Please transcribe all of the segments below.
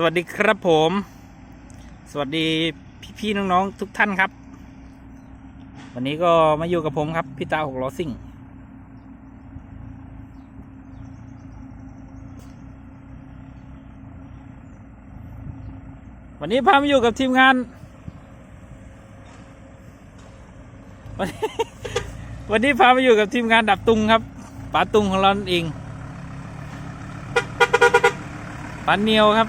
สวัสดีครับผม สวัสดีพี่ๆน้องๆทุกท่านครับ วันนี้ก็มาอยู่กับผมครับ พี่ตาหกล้อซิ่ง วันนี้พามาอยู่กับทีมงาน วันนี้วันนี้พามาอยู่กับทีมงานดับตุงครับป๋าตุงของเราเองป๋าเนียวครับ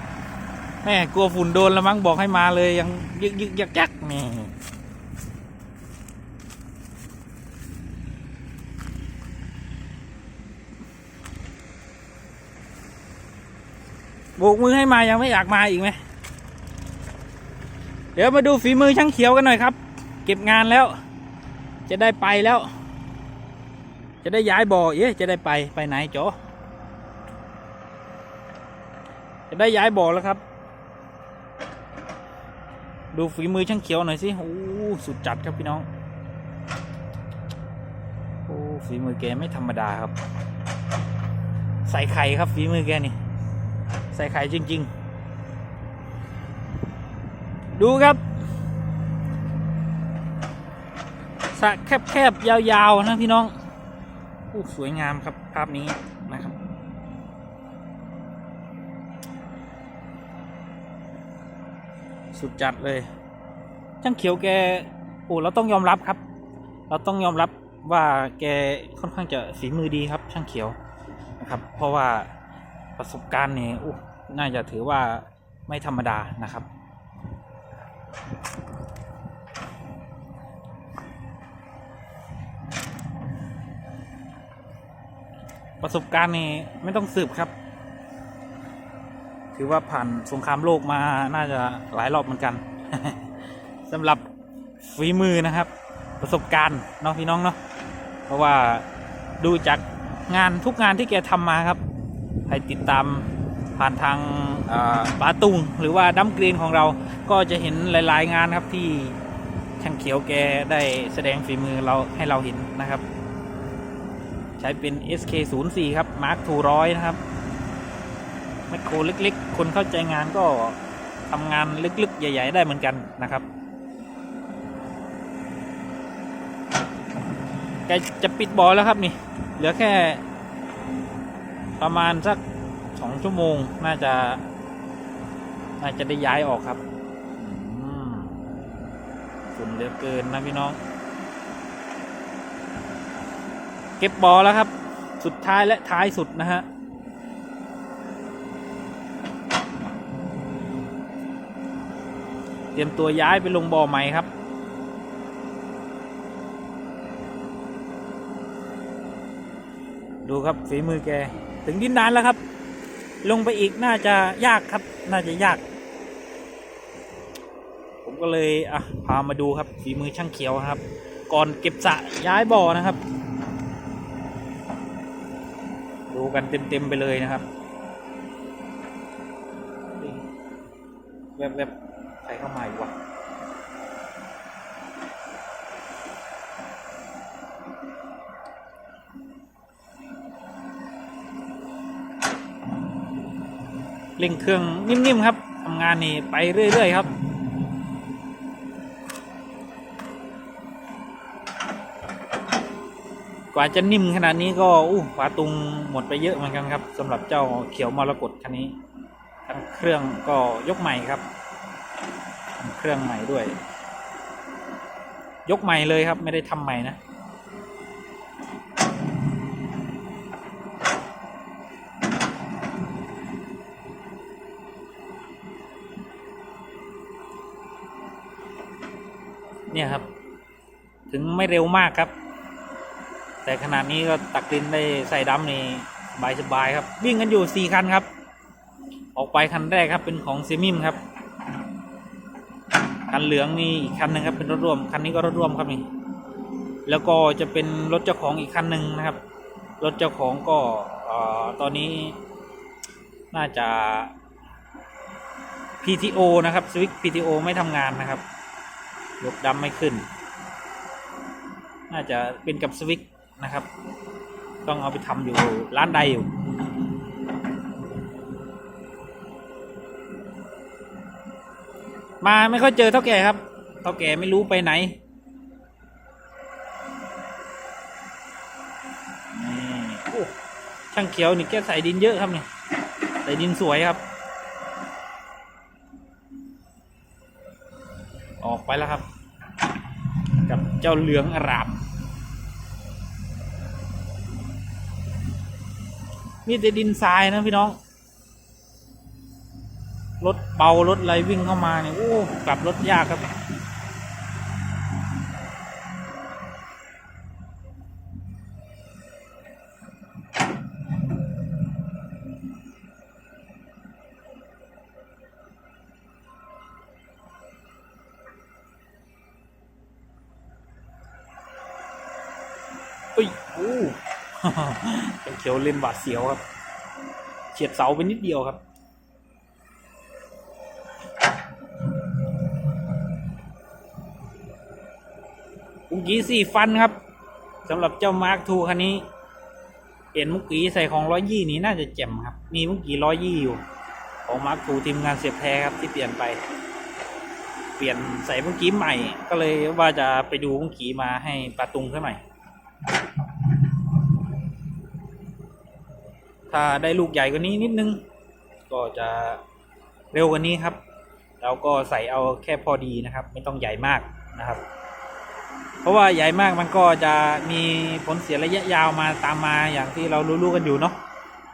แม่กลัวฝุ่นโดนแล้วมั้งบอกให้มาเลยยังยึกยึกยักยักนี่โบกมือให้มายังไม่อยากมาอีกไหมเดี๋ยวมาดูฝีมือช่างเขียวกันหน่อยครับ เก็บงานแล้ว จะได้ไปแล้ว จะได้ย้ายบ่อเอ๊ะจะได้ไปไปไหนโจจะได้ย้ายบ่อแล้วครับ ดูฝีมือช่างเขียวหน่อยสิโอ้สุดจัดครับพี่น้อง โอ้ฝีมือแกไม่ธรรมดาครับ ใส่ไข่ครับฝีมือแกนี่ ใส่ไข่จริง ๆ ดูครับสระแคบๆยาวๆนะพี่น้อง โอ้สวยงามครับภาพนี้ สุดจัดเลย ช่างเขียวแกโอ้เราต้องยอมรับครับ เราต้องยอมรับว่าแกค่อนข้างจะฝีมือดีครับ ช่างเขียวนะครับ เพราะว่าประสบการณ์เนี่ยอู้น่าจะถือว่าไม่ธรรมดานะครับประสบการณ์นี่ไม่ต้องสืบครับ ถือว่าผ่านสงครามโลกมาน่าจะหลายรอบเหมือนกันสำหรับฝีมือนะครับ ประสบการณ์เนาะพี่น้องเนาะเพราะว่าดูจากงานทุกงานที่แกทำมาครับใครติดตามผ่านทางปาตุงหรือว่าดัมกรีนของเราก็จะเห็นหลายๆงานครับที่ช่างเขียวแกได้แสดงฝีมือเราให้เราเห็นนะครับ ใช้เป็น SK04 ครับ Mark 200นะครับ แมคโครเล็กๆ คนเข้าใจงานก็ทำงานลึกๆ ใหญ่ ๆ ได้เหมือนกันนะครับแกจะปิดบอแล้วครับนี่ เหลือแค่ประมาณสักสองชั่วโมงน่าจะ น่าจะได้ย้ายออกครับฝุ่นเหลือเกินนะพี่น้อง เก็บบอแล้วครับ สุดท้ายและท้ายสุดนะฮะ เตรียมตัวย้ายไปลงบ่อใหม่ครับ ดูครับฝีมือแก ถึงดินดานแล้วครับ ลงไปอีกน่าจะยากครับ น่าจะยาก ผมก็เลยอะพามาดูครับฝีมือช่างเขียวครับ ก่อนเก็บสะย้ายบ่อนะครับ ดูกันเต็มๆไปเลยนะครับแวบๆใครเข้ามาอีกวะเร่งเครื่องนิ่มๆครับทำงานนี่ไปเรื่อย ๆ ครับ กว่าจะนิ่มขนาดนี้ก็อู้ฝาตุงหมดไปเยอะเหมือนกันครับสำหรับเจ้าเขียวมรกตคันนี้ทั้งเครื่องก็ยกใหม่ครับ เครื่องใหม่ด้วย ยกใหม่เลยครับ ไม่ได้ทำใหม่นะเนี่ยครับ ถึงไม่เร็วมากครับ แต่ขนาดนี้ก็ตักดินได้ใส่ดำนี่สบายสบายครับ วิ่งกันอยู่สี่คันครับ ออกไปคันแรกครับเป็นของเซมิมครับ คันเหลืองนี่อีกคันหนึ่งครับเป็นรถร่วมคันนี้ก็รถร่วมครับนี่แล้วก็จะเป็นรถเจ้าของอีกคันหนึ่งนะครับ รถเจ้าของก็อตอนนี้น่าจะ PTO นะครับสวิต PTO ไม่ทำงานนะครับยกดำไม่ขึ้น น่าจะเป็นกับสวิตนะครับ ต้องเอาไปทำอยู่ร้านใดอยู่ มาไม่ค่อยเจอเท่าแก่ครับเท่าแก่ไม่รู้ไปไหนช่างเขียวนี่แกใส่ดินเยอะครับเนี่ยใส่ดินสวยครับ ออกไปแล้วครับ กับเจ้าเหลืองอารามมีแต่ดินทรายนะพี่น้อง รถเบารถอะไรวิ่งเข้ามาเนี่ยโอ้กลับรถยากครับเฮ้ยโอ้เขียวเล่นหวาดเสียวครับเฉียดเสาไปนิดเดียวครับ มุกกี้สี่ฟันครับสำหรับเจ้ามาร์คทูคันนี้ เปลี่ยนมุกกี้ใส่ของร้อยยี่นี้น่าจะเจ็มครับ มีมุกกี้ร้อยยี่อยู่ ของมาร์คทูทีมงานเสียบแพ้ครับที่เปลี่ยนไป เปลี่ยนใส่มุกกี้ใหม่ ก็เลยว่าจะไปดูมุกกี้มาให้ปาตุงซะหน่อยถ้าได้ลูกใหญ่กว่านี้นิดนึง ก็จะเร็วกว่านี้ครับ แล้วก็ใส่เอาแค่พอดีนะครับ ไม่ต้องใหญ่มากนะครับ เพราะว่าใหญ่มากมันก็จะมีผลเสียระยะยาวมาตามมาอย่างที่เรารู้ๆกันอยู่เนาะ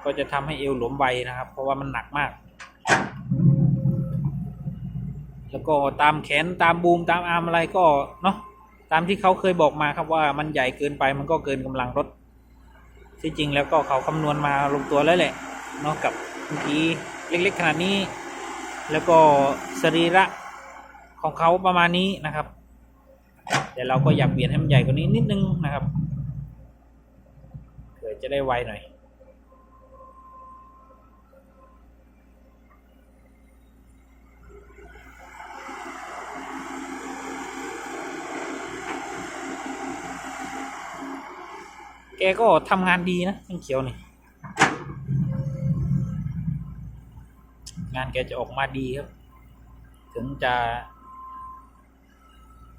ก็จะทำให้เอวหลวมไวนะครับ เพราะว่ามันหนักมาก แล้วก็ตามแขนตามบูมตามอาร์มอะไรก็เนาะตามที่เขาเคยบอกมาครับว่ามันใหญ่เกินไปมันก็เกินกำลังรถ ที่จริงแล้วก็เขาคำนวณมาลงตัวแล้วแหละเนาะกับเมื่อกี้เล็ก ๆ ขนาดนี้ แล้วก็สรีระของเขาประมาณนี้นะครับ แต่เราก็อยากเปลี่ยนให้มันใหญ่กว่านี้นิดนึงนะครับเผื่อจะได้ไวหน่อยแกก็ทำงานดีนะช่างเขียวนี่ งานแกจะออกมาดีครับ ถึงจะ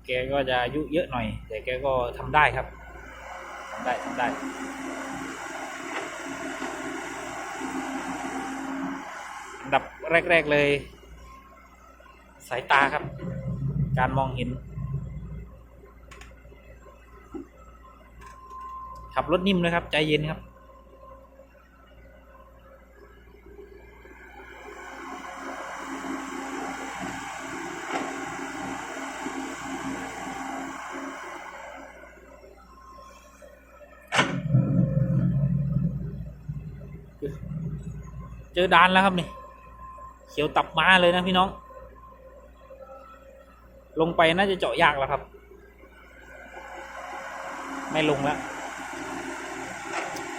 แกก็จะอายุเยอะหน่อย แต่แกก็ทำได้ครับทำได้ทำได้อันดับแรก ๆเลย สายตาครับ การมองเห็น ขับรถนิ่มเลยครับ ใจเย็นครับ จอดานแล้วครับนี่เขียวตับมาเลยนะพี่น้อง ลงไปน่าจะเจาะยากแล้วครับ ไม่ลงแล้ว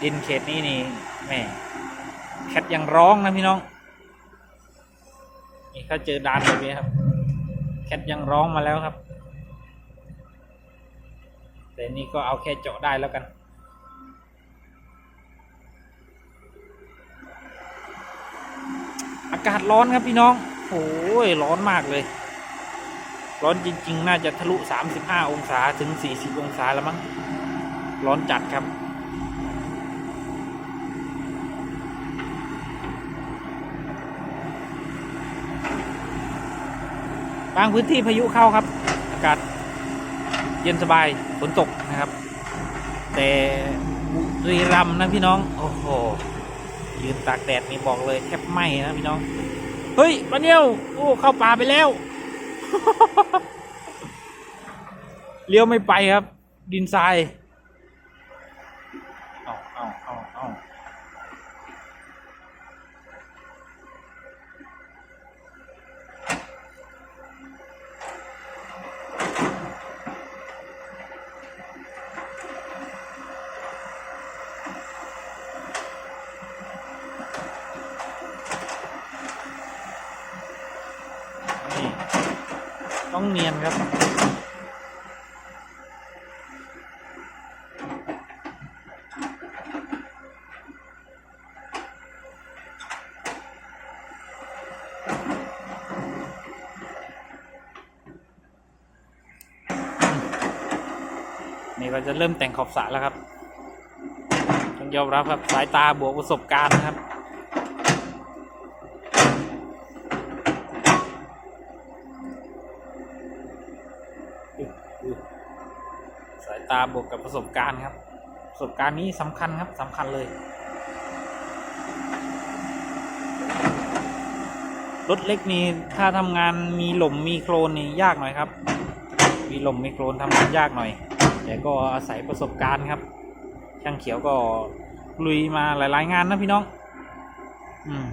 ดินเขตนี้นี่แม่แคทยังร้องนะพี่น้อง นี่ถ้าเจอดานแบบนี้ครับ แคทยังร้องมาแล้วครับ แต่นี่ก็เอาแค่เจาะได้แล้วกัน อากาศร้อนครับพี่น้องโอ้ยร้อนมากเลย ร้อนจริง ๆ น่าจะทะลุ 35 องศาถึง 40 องศาแล้วมั้ง ร้อนจัดครับ บางพื้นที่พายุเข้าครับ อากาศเย็นสบาย ฝนตกนะครับ แต่บุรีรัมย์นะพี่น้อง โอ้โห ยืนตากแดดนี่บอกเลยแทบไหม้นะพี่น้อง เฮ้ยปาเนียวโอ้เข้าป่าไปแล้ว เลี้ยวไม่ไปครับ ดินทราย เนียนครับ นี่ก็จะเริ่มแต่งขอบสระแล้วครับ ต้องยอมรับครับ สายตาบวกประสบการณ์นะครับ ตาบวกกับประสบการณ์ครับ ประสบการณ์นี้สำคัญครับสำคัญเลย รถเล็กนี่ถ้าทำงานมีหล่มมีโคลนนี่ยากหน่อยครับ มีหล่มมีโคลนทำงานยากหน่อย แต่ก็อาศัยประสบการณ์ครับ ช่างเขียวก็ลุยมาหลาย ๆ งานนะพี่น้อง อืม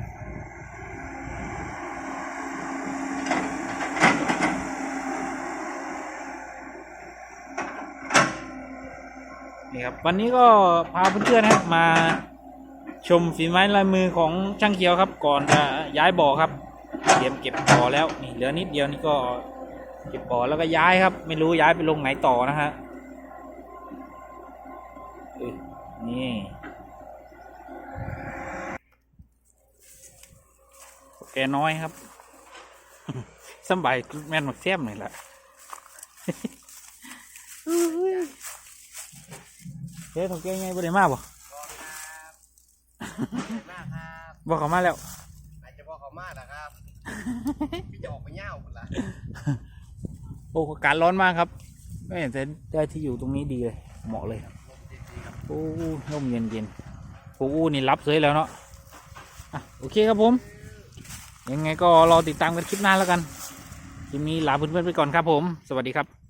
นี่ครับวันนี้ก็พาเพื่อนๆนะครับมาชมฝีไม้ลายมือของช่างเขียวครับ ก่อนจะย้ายบ่อครับเตรียมเก็บบ่อแล้วนี่เหลือนิดเดียวนี่ก็เก็บบ่อแล้วก็ย้ายครับ ไม่รู้ย้ายไปลงไหนต่อนะฮะนี่แกน้อยครับสบายแม่นหมดเทียมเลยแหละ เฮ้ยของแกไงบ่ได้มาบ่มากครับบ่เขามาแล้ว อาจจะบอกเขามากนะครับ พี่จะออกไปเง่าคนละโอ้อากาศร้อนมากครับไม่เห็นแต่ได้ที่อยู่ตรงนี้ดีเลย เหมาะเลยโอ้ร่มเย็นเย็นๆโอ้นี่รับเลยแล้วเนาะอะโอเคครับผม ยังไงก็รอติดตามกันคลิปหน้าแล้วกัน คลิปนี้ลาเพื่อนๆไปก่อนครับผม สวัสดีครับ